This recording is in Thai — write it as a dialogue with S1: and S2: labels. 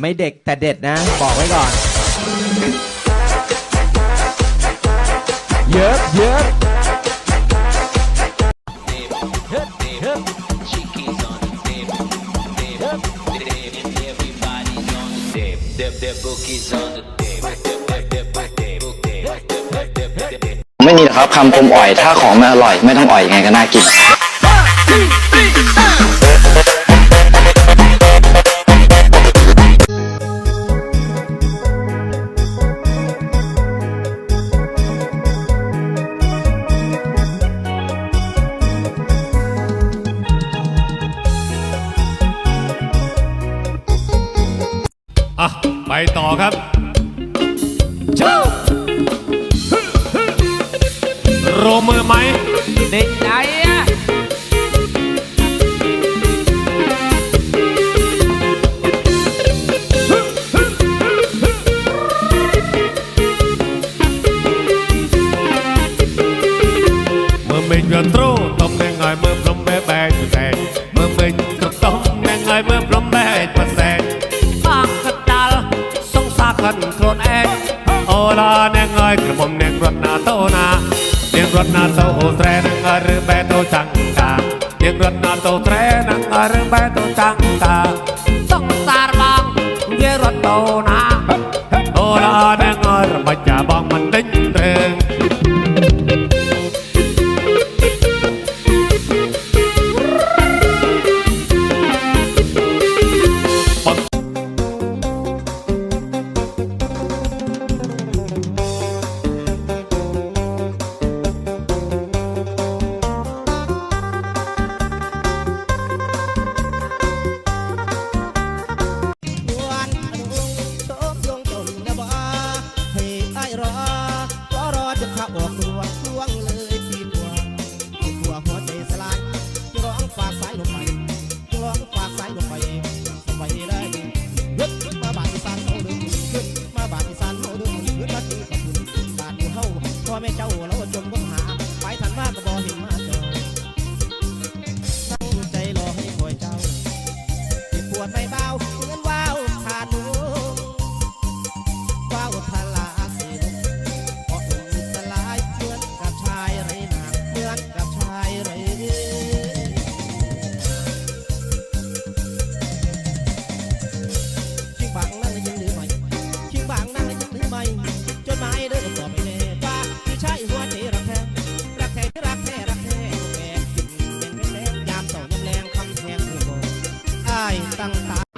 S1: ไม่เด็กแต่เด็ดนะ บอกไว้ก่อน เยอะเยอะ
S2: ไม่มีหรอกครับคำคมอ่อย ถ้าของมันอร่อย ไม่ต้องอ่อยยังไงก็น่ากิน
S3: ไปต่อครับชูโรมือไหม
S1: เด็กใจอะ
S3: เมื่อเมงยระโตรตำแหน่งไงเมื่
S4: อ ខ្លួនឯងអូឡាអ្នកហើយក្រមុំអ្នករត់ណាតូណាអ្នករត់ណាតូអូស្រែនឹងហើយឬបែតូចាំងតាអ្នករត់ណាតូស្រែនឹងហើយឬបែតូចាំងតាសុខសារបងនិយាយរត់តូណា เจ้าเราจมก้มหา ไปทันมาก็บ่เห็นมาเจอตั้งใจรอให้คอยเจ้าปวดไม่เบา 爱上打